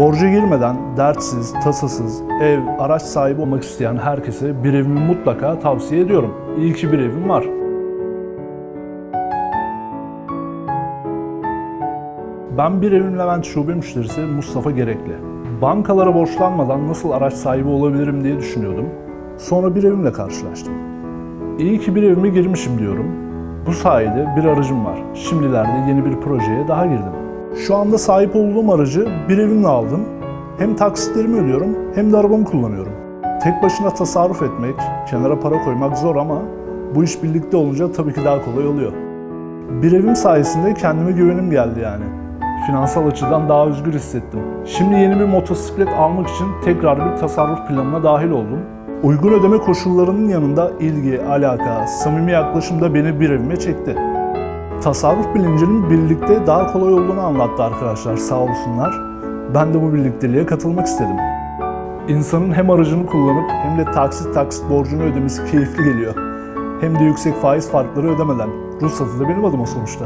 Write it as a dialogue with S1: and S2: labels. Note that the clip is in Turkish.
S1: Borca girmeden dertsiz, tasasız, ev, araç sahibi olmak isteyen herkese bir evimi mutlaka tavsiye ediyorum. İyi ki bir evim var. Ben bir evim Levent Şube müşterisi Mustafa Gerekli. Bankalara borçlanmadan nasıl araç sahibi olabilirim diye düşünüyordum. Sonra bir evimle karşılaştım. İyi ki bir evime girmişim diyorum. Bu sayede bir aracım var. Şimdilerde yeni bir projeye daha girdim. Şu anda sahip olduğum aracı bir evimle aldım. Hem taksitlerimi ödüyorum hem de arabamı kullanıyorum. Tek başına tasarruf etmek, kenara para koymak zor ama bu iş birlikte olunca tabii ki daha kolay oluyor. Bir evim sayesinde kendime güvenim geldi yani. Finansal açıdan daha özgür hissettim. Şimdi yeni bir motosiklet almak için tekrar bir tasarruf planına dahil oldum. Uygun ödeme koşullarının yanında ilgi, alaka, samimi yaklaşım da beni bir evime çekti. Tasarruf bilincinin birlikte daha kolay olduğunu anlattı arkadaşlar sağ olsunlar. Ben de bu birlikteliğe katılmak istedim. İnsanın hem aracını kullanıp hem de taksit taksit borcunu ödemesi keyifli geliyor. Hem de yüksek faiz farkları ödemeden. Ruhsatı da benim adıma sonuçta.